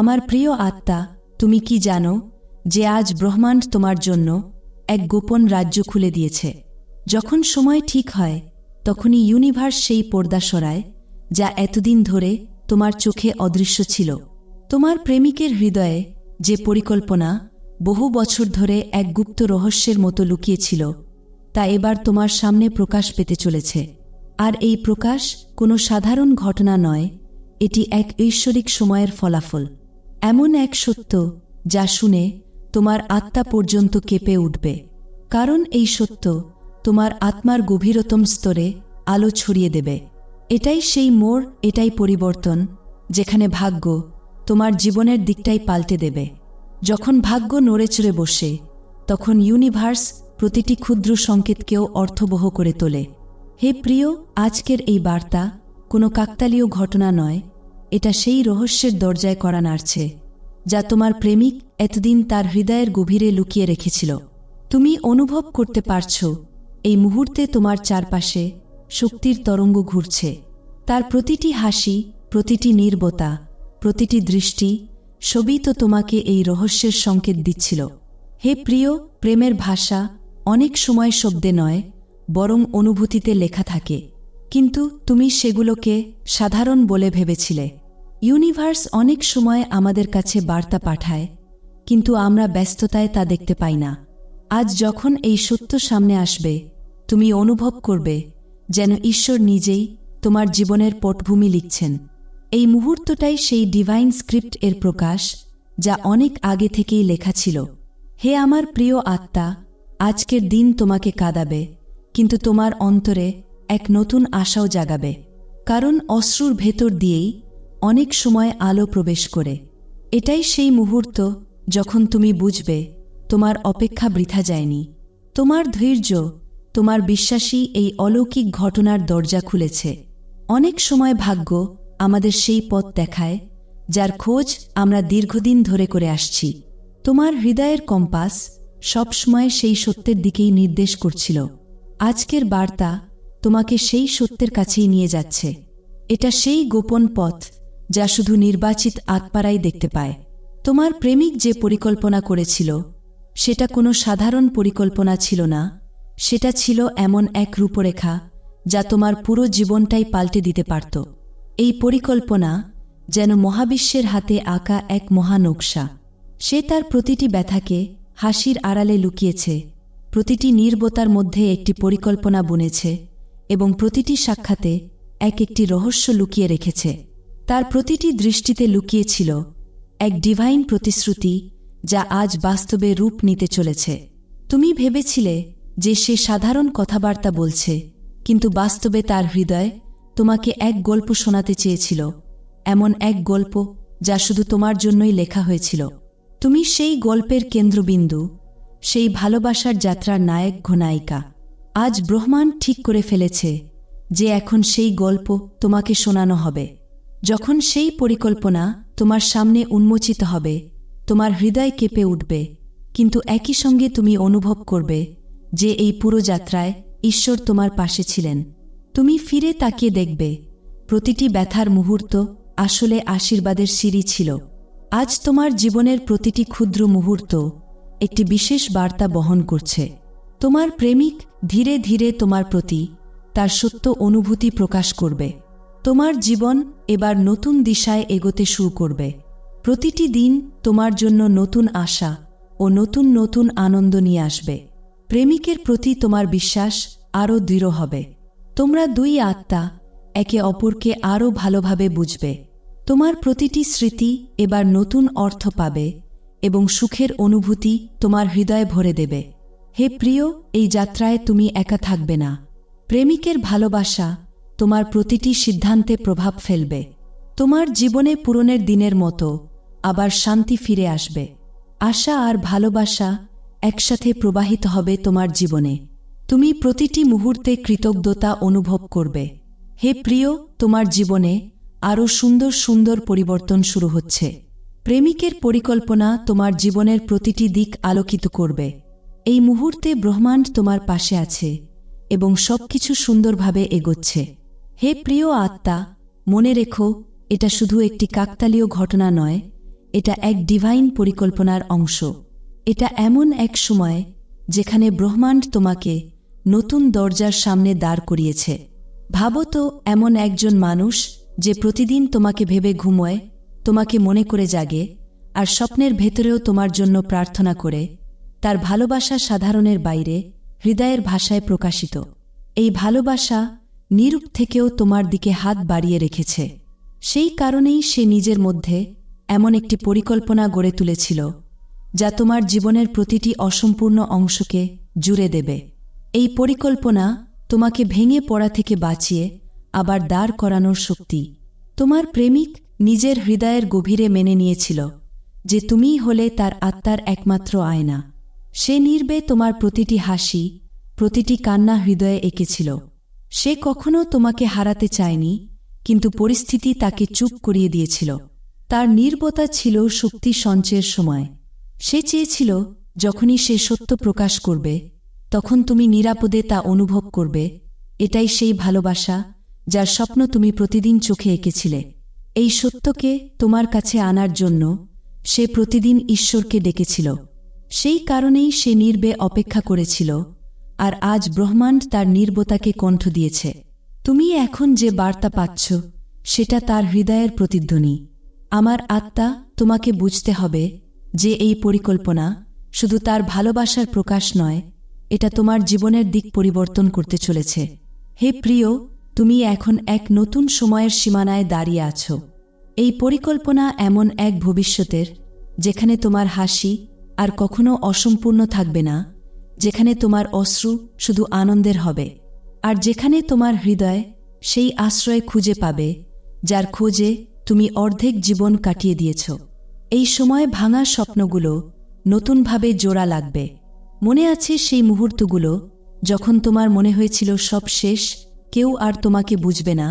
আমার প্রিয় আত্মা, তুমি কি জানো যে আজ ব্রহ্মাণ্ড তোমার জন্য এক গোপন রাজ্য খুলে দিয়েছে। যখন সময় ঠিক হয়, তখনই ইউনিভার্স সেই পর্দা সরায়, যা এতদিন ধরে তোমার চোখে অদৃশ্য ছিল। তোমার প্রেমিকের হৃদয়ে যে পরিকল্পনা বহু বছর ধরে এক গুপ্ত রহস্যের মতো লুকিয়েছিল, তা এবার তোমার সামনে প্রকাশ পেতে চলেছে। আর এই প্রকাশ কোনো সাধারণ ঘটনা নয়, এটি এক ঐশ্বরিক সময়ের ফলাফল। এমন এক সত্য যা শুনে তোমার আত্মা পর্যন্ত কেঁপে উঠবে। কারণ এই সত্য তোমার আত্মার গভীরতম স্তরে আলো ছড়িয়ে দেবে। এটাই সেই মোড়, এটাই পরিবর্তন, যেখানে ভাগ্য তোমার জীবনের দিকটাই পাল্টে দেবে। যখন ভাগ্য নড়েচড়ে বসে, তখন ইউনিভার্স প্রতিটি ক্ষুদ্র সংকেতকেও অর্থবহ করে তোলে। হে প্রিয়, আজকের এই বার্তা কোনো কাকতালীয় ঘটনা নয় এটা সেই রহস্যের দরজায় করা নাড়ছে, যা তোমার প্রেমিক এতদিন তার হৃদয়ের গভীরে লুকিয়ে রেখেছিল। তুমি অনুভব করতে পারছ, এই মুহূর্তে তোমার চারপাশে শক্তির তরঙ্গ ঘুরছে। তার প্রতিটি হাসি, প্রতিটি নির্বতা, প্রতিটি দৃষ্টি, সবই তো তোমাকে এই রহস্যের সংকেত দিচ্ছিল। হে প্রিয়, প্রেমের ভাষা অনেক সময় শব্দে নয়, বরং অনুভূতিতে লেখা থাকে। কিন্তু তুমি সেগুলোকে সাধারণ বলে ভেবেছিলে। ইউনিভার্স অনেক সময় আমাদের কাছে বার্তা পাঠায়, কিন্তু আমরা ব্যস্ততায় তা দেখতে পাই না। আজ যখন এই সত্য সামনে আসবে, তুমি অনুভব করবে যেন ঈশ্বর নিজেই তোমার জীবনের পটভূমি লিখছেন। এই মুহূর্তটাই সেই ডিভাইন স্ক্রিপ্ট এর প্রকাশ, যা অনেক আগে থেকেই লেখা ছিল। হে আমার প্রিয় আত্মা, আজকের দিন তোমাকে কাঁদাবে, কিন্তু তোমার অন্তরে এক নতুন আশাও জাগাবে। কারণ অশ্রুর ভেতর দিয়েই অনেক সময় আলো প্রবেশ করে। এটাই সেই মুহূর্ত যখন তুমি বুঝবে তোমার অপেক্ষা বৃথা যায়নি। তোমার ধৈর্য, তোমার বিশ্বাসী এই অলৌকিক ঘটনার দরজা খুলেছে। অনেক সময় ভাগ্য আমাদের সেই পথ দেখায়, যার খোঁজ আমরা দীর্ঘদিন ধরে করে আসছি। তোমার হৃদয়ের কম্পাস সবসময় সেই সত্যের দিকেই নির্দেশ করছিল। আজকের বার্তা তোমাকে সেই সত্যের কাছেই নিয়ে যাচ্ছে। এটা সেই গোপন পথ যা শুধু নির্বাচিত আত্মারাই দেখতে পায়। তোমার প্রেমিক যে পরিকল্পনা করেছিল, সেটা কোনো সাধারণ পরিকল্পনা ছিল না। সেটা ছিল এমন এক রূপরেখা যা তোমার পুরো জীবনটাই পাল্টে দিতে পারত। এই পরিকল্পনা যেন মহাবিশ্বের হাতে আঁকা এক মহানকশা সে তার প্রতিটি ব্যথাকে হাসির আড়ালে লুকিয়েছে। প্রতিটি নির্বতার মধ্যে একটি পরিকল্পনা বুনেছে। এবং প্রতিটি সাক্ষাতে এক একটি রহস্য লুকিয়ে রেখেছে। তার প্রতিটি দৃষ্টিতে লুকিয়েছিল এক ডিভাইন প্রতিশ্রুতি যা আজ বাস্তবে রূপ নিতে চলেছে। তুমি ভেবেছিলে যে সে সাধারণ কথাবার্তা বলছে, কিন্তু বাস্তবে তার হৃদয় তোমাকে এক গল্প শোনাতে চেয়েছিল, এমন এক গল্প যা শুধু তোমার জন্যই লেখা হয়েছিল। তুমি সেই গল্পের কেন্দ্রবিন্দু, সেই ভালোবাসার যাত্রার নায়ক ঘনায়িকা। আজ ব্রহ্মাণ্ড ঠিক করে ফেলেছে যে এখন সেই গল্প তোমাকে শোনানো হবে। যখন সেই পরিকল্পনা তোমার সামনে উন্মোচিত হবে, তোমার হৃদয় কেঁপে উঠবে। কিন্তু একই সঙ্গে তুমি অনুভব করবে যে এই পুরো যাত্রায় ঈশ্বর তোমার পাশে ছিলেন। তুমি ফিরে তাকিয়ে দেখবে, প্রতিটি ব্যথার মুহূর্ত আসলে আশীর্বাদের সিঁড়ি ছিল। আজ তোমার জীবনের প্রতিটি ক্ষুদ্র মুহূর্ত একটি বিশেষ বার্তা বহন করছে। তোমার প্রেমিক ধীরে ধীরে তোমার প্রতি তার সত্য অনুভূতি প্রকাশ করবে। তোমার জীবন এবার নতুন দিশায় এগোতে শুরু করবে। প্রতিটি দিন তোমার জন্য নতুন আশা ও নতুন নতুন আনন্দ নিয়ে আসবে। প্রেমিকের প্রতি তোমার বিশ্বাস আরও দৃঢ় হবে। তোমরা দুই আত্মা একে অপরকে আরও ভালোভাবে বুঝবে। তোমার প্রতিটি স্মৃতি এবার নতুন অর্থ পাবে এবং সুখের অনুভূতি তোমার হৃদয় ভরে দেবে। হে প্রিয়, এই যাত্রায় তুমি একা থাকবে না। প্রেমিকের ভালোবাসা তোমার প্রতিটি সিদ্ধান্তে প্রভাব ফেলবে। তোমার জীবনে পূরণের দিনের মতো আবার শান্তি ফিরে আসবে। আশা আর ভালোবাসা একসাথে প্রবাহিত হবে তোমার জীবনে। তুমি প্রতিটি মুহূর্তে কৃতজ্ঞতা অনুভব করবে। হে প্রিয়, তোমার জীবনে আরও সুন্দর সুন্দর পরিবর্তন শুরু হচ্ছে। প্রেমিকের পরিকল্পনা তোমার জীবনের প্রতিটি দিক আলোকিত করবে। এই মুহূর্তে ব্রহ্মাণ্ড তোমার পাশে আছে এবং সবকিছু সুন্দরভাবে এগোচ্ছে। হে প্রিয় আত্মা, মনে রেখো, এটা শুধু একটি কাকতালীয় ঘটনা নয়, এটা এক ডিভাইন পরিকল্পনার অংশ। এটা এমন এক সময় যেখানে ব্রহ্মাণ্ড তোমাকে নতুন দরজার সামনে দাঁড় করিয়েছে। ভাবো তো, এমন একজন মানুষ যে প্রতিদিন তোমাকে ভেবে ঘুমোয়, তোমাকে মনে করে জাগে, আর স্বপ্নের ভেতরেও তোমার জন্য প্রার্থনা করে তার ভালোবাসা সাধারণের বাইরে হৃদয়ের ভাষায় প্রকাশিত। এই ভালোবাসা নিরূপ থেকেও তোমার দিকে হাত বাড়িয়ে রেখেছে। সেই কারণেই সে নিজের মধ্যে এমন একটি পরিকল্পনা গড়ে তুলেছিল, যা তোমার জীবনের প্রতিটি অসম্পূর্ণ অংশকে জুড়ে দেবে। এই পরিকল্পনা তোমাকে ভেঙে পড়া থেকে বাঁচিয়ে আবার দাঁড় করানোর শক্তি। তোমার প্রেমিক নিজের হৃদয়ের গভীরে মেনে নিয়েছিল যে তুমিই হলে তার আত্মার একমাত্র আয়না। সে নির্বে তোমার প্রতিটি হাসি, প্রতিটি কান্না হৃদয়ে এঁকেছিল। সে কখনো তোমাকে হারাতে চায়নি, কিন্তু পরিস্থিতি তাকে চুপ করিয়ে দিয়েছিল। তার নির্বতা ছিল শক্তি সঞ্চয়ের সময়। সে চেয়েছিল, যখনই সে সত্য প্রকাশ করবে, তখন তুমি নিরাপদে তা অনুভব করবে। এটাই সেই ভালোবাসা, যার স্বপ্ন তুমি প্রতিদিন চোখে এঁকেছিলে। এই সত্যকে তোমার কাছে আনার জন্য সে প্রতিদিন ঈশ্বরকে ডেকেছিল। সেই কারণেই সে নির্বে অপেক্ষা করেছিল, আর আজ ব্রহ্মাণ্ড তার নির্বতাকে কণ্ঠ দিয়েছে। তুমি এখন যে বার্তা পাচ্ছ, সেটা তার হৃদয়ের প্রতিধ্বনি। আমার আত্মা তোমাকে বুঝতে হবে যে এই পরিকল্পনা শুধু তার ভালোবাসার প্রকাশ নয়, এটা তোমার জীবনের দিক পরিবর্তন করতে চলেছে। হে প্রিয়, তুমি এখন এক নতুন সময়ের সীমানায় দাঁড়িয়ে আছো। এই পরিকল্পনা এমন এক ভবিষ্যতের, যেখানে তোমার হাসি আর কখনো অসম্পূর্ণ থাকবে না, যেখানে তোমার অশ্রু শুধু আনন্দের হবে, আর যেখানে তোমার হৃদয় সেই আশ্রয় খুঁজে পাবে, যার খোঁজে তুমি অর্ধেক জীবন কাটিয়ে দিয়েছ। এই সময় ভাঙা স্বপ্নগুলো নতুনভাবে জোড়া লাগবে। মনে আছে সেই মুহূর্তগুলো যখন তোমার মনে হয়েছিল সব শেষ, কেউ আর তোমাকে বুঝবে না,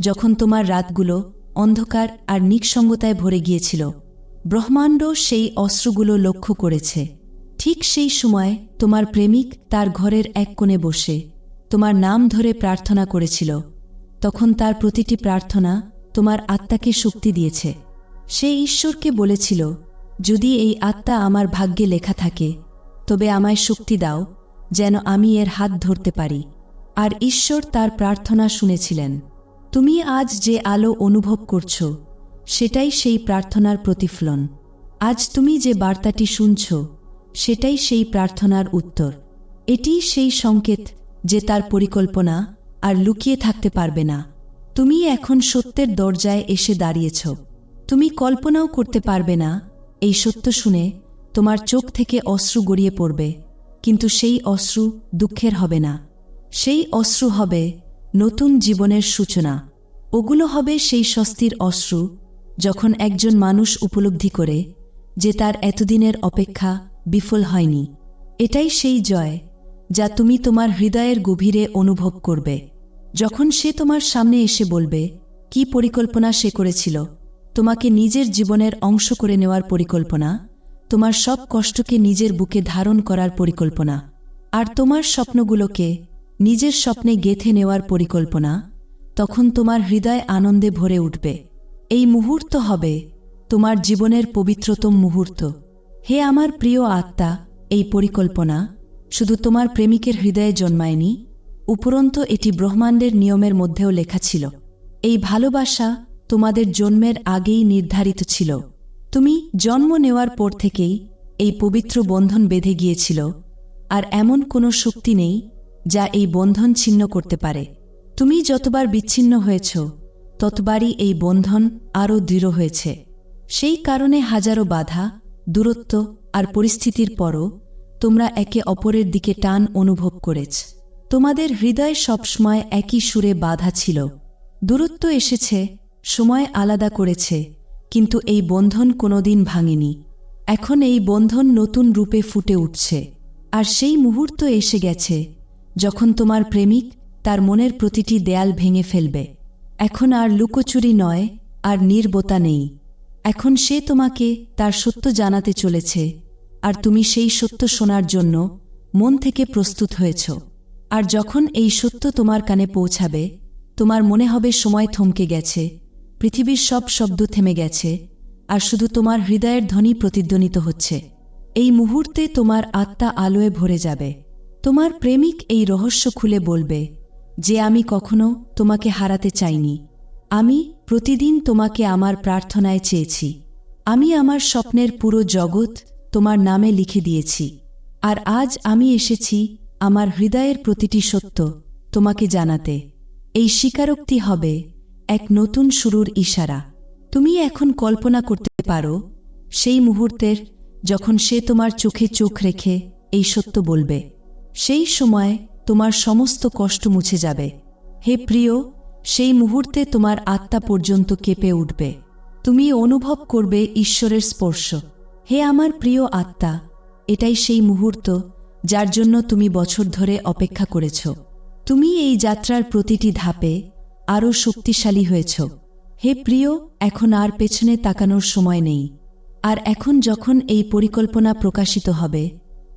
যখন তোমার রাতগুলো অন্ধকার আর নিঃসঙ্গতায় ভরে গিয়েছিল। ব্রহ্মাণ্ড সেই অস্ত্রগুলো লক্ষ্য করেছে। ঠিক সেই সময় তোমার প্রেমিক তার ঘরের এক কোণে বসে, তোমার নাম ধরে প্রার্থনা করেছিল। তখন তার প্রতিটি প্রার্থনা তোমার আত্মাকে শক্তি দিয়েছে। সে ঈশ্বরকে বলেছিল, যদি এই আত্মা আমার ভাগ্যে লেখা থাকে, তবে আমায় শক্তি দাও, যেন আমি এর হাত ধরতে পারি। আর ঈশ্বর তার প্রার্থনা শুনেছিলেন। তুমি আজ যে আলো অনুভব করছ সেটাই সেই প্রার্থনার প্রতিফলন। আজ তুমি যে বার্তাটি শুনছ, সেটাই সেই প্রার্থনার উত্তর। এটি সেই সংকেত যে তার পরিকল্পনা আর লুকিয়ে থাকতে পারবে না। তুমি এখন সত্যের দরজায় এসে দাঁড়িয়েছ। তুমি কল্পনাও করতে পারবে না, এই সত্য শুনে তোমার চোখ থেকে অশ্রু গড়িয়ে পড়বে। কিন্তু সেই অশ্রু দুঃখের হবে না। সেই অশ্রু হবে নতুন জীবনের সূচনা। ওগুলো হবে সেই স্বস্তির অশ্রু যখন একজন মানুষ উপলব্ধি করে যে তার এতদিনের অপেক্ষা বিফল হয়নি, এটাই সেই জয় যা তুমি তোমার হৃদয়ের গভীরে অনুভব করবে। যখন সে তোমার সামনে এসে বলবে, কি পরিকল্পনা সে করেছিল? তোমাকে নিজের জীবনের অংশ করে নেওয়ার পরিকল্পনা? তোমার সব কষ্টকে নিজের বুকে ধারণ করার পরিকল্পনা? আর তোমার স্বপ্নগুলোকে নিজের স্বপ্নে গেথে নেওয়ার পরিকল্পনা? তখন তোমার হৃদয় আনন্দে ভরে উঠবে। এই মুহূর্ত হবে তোমার জীবনের পবিত্রতম মুহূর্ত। হে আমার প্রিয় আত্মা, এই পরিকল্পনা শুধু তোমার প্রেমিকের হৃদয়ে জন্মায়নি, উপরন্ত এটি ব্রহ্মাণ্ডের নিয়মের মধ্যেও লেখা ছিল। এই ভালোবাসা তোমাদের জন্মের আগেই নির্ধারিত ছিল। তুমি জন্ম নেওয়ার পর থেকেই এই পবিত্র বন্ধন বেঁধে গিয়েছিল, আর এমন কোনো শক্তি নেই যা এই বন্ধন ছিন্ন করতে পারে। তুমি যতবার বিচ্ছিন্ন হয়েছ ততবারই এই বন্ধন আরও দৃঢ় হয়েছে। সেই কারণে হাজারো বাধা, দূরত্ব আর পরিস্থিতির পরও তোমরা একে অপরের দিকে টান অনুভব করেছ। তোমাদের হৃদয় সবসময় একই সুরে বাধা ছিল। দূরত্ব এসেছে, সময় আলাদা করেছে, কিন্তু এই বন্ধন কোনোদিন ভাঙেনি। এখন এই বন্ধন নতুন রূপে ফুটে উঠছে। আর সেই মুহূর্ত এসে গেছে, যখন তোমার প্রেমিক তার মনের প্রতিটি দেয়াল ভেঙে ফেলবে। এখন আর লুকোচুরি নয়, আর নির্বতা নেই। এখন সে তোমাকে তার সত্য জানাতে চলেছে, আর তুমি সেই সত্য শোনার জন্য মন থেকে প্রস্তুত হয়েছ। আর যখন এই সত্য তোমার কানে পৌঁছাবে, তোমার মনে হবে সময় থমকে গেছে, পৃথিবীর সব শব্দ থেমে গেছে, আর শুধু তোমার হৃদয়ের ধ্বনি প্রতিধ্বনিত হচ্ছে। এই মুহূর্তে তোমার আত্মা আলোয় ভরে যাবে। তোমার প্রেমিক এই রহস্য খুলে বলবে যে আমি কখনো তোমাকে হারাতে চাইনি। আমি প্রতিদিন তোমাকে আমার প্রার্থনায় চেয়েছি। আমি আমার স্বপ্নের পুরো জগৎ তোমার নামে লিখে দিয়েছি। আর আজ আমি এসেছি আমার হৃদয়ের প্রতিটি সত্য তোমাকে জানাতে। এই স্বীকারোক্তি হবে এক নতুন শুরুর ইশারা। তুমি এখন কল্পনা করতে পারো সেই মুহূর্তের যখন সে তোমার চোখে চোখ রেখে এই সত্য বলবে। সেই সময় তোমার সমস্ত কষ্ট মুছে যাবে। হে প্রিয়, সেই মুহূর্তে তোমার আত্মা পর্যন্ত কেঁপে উঠবে। তুমি অনুভব করবে ঈশ্বরের স্পর্শ। হে আমার প্রিয় আত্মা, এটাই সেই মুহূর্ত যার জন্য তুমি বছর ধরে অপেক্ষা করেছ। তুমি এই যাত্রার প্রতিটি ধাপে আরও শক্তিশালী হয়েছ। হে প্রিয়, এখন আর পেছনে তাকানোর সময় নেই। আর এখন যখন এই পরিকল্পনা প্রকাশিত হবে,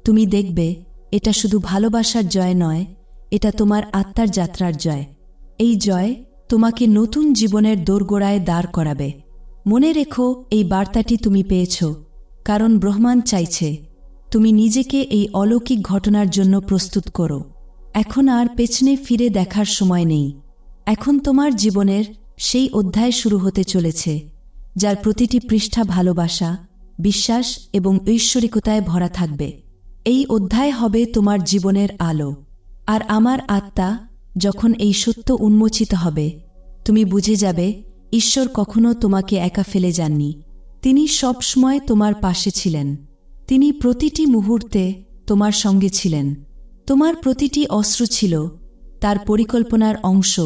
তুমি দেখবে এটা শুধু ভালোবাসার জয় নয়, এটা তোমার আত্মার যাত্রার জয়। এই জয় তোমাকে নতুন জীবনের দোরগোড়ায় দাঁড় করাবে। মনে রেখো, এই বার্তাটি তুমি পেয়েছ, কারণ ব্রহ্মাণ্ড চাইছে, তুমি নিজেকে এই অলৌকিক ঘটনার জন্য প্রস্তুত করো। এখন আর পেছনে ফিরে দেখার সময় নেই। এখন তোমার জীবনের সেই অধ্যায় শুরু হতে চলেছে, যার প্রতিটি পৃষ্ঠা ভালোবাসা, বিশ্বাস এবং ঐশ্বরিকতায় ভরা থাকবে। এই অধ্যায় হবে তোমার জীবনের আলো। আর আমার আত্মা যখন এই সত্য উন্মোচিত হবে, তুমি বুঝে যাবে, ঈশ্বর কখনো তোমাকে একা ফেলে যাননি। তিনি সবসময় তোমার পাশে ছিলেন। তিনি প্রতিটি মুহূর্তে তোমার সঙ্গে ছিলেন। তোমার প্রতিটি অস্ত্র ছিল, তার পরিকল্পনার অংশ,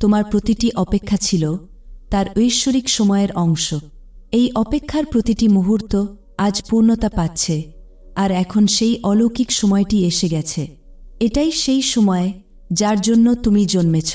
তোমার প্রতিটি অপেক্ষা ছিল, তার ঐশ্বরিক সময়ের অংশ। এই অপেক্ষার প্রতিটি মুহূর্ত আজ পূর্ণতা পাচ্ছে। আর এখন সেই অলৌকিক সময়টি এসে গেছে। এটাই সেই সময় যার জন্য তুমি জন্মেছ।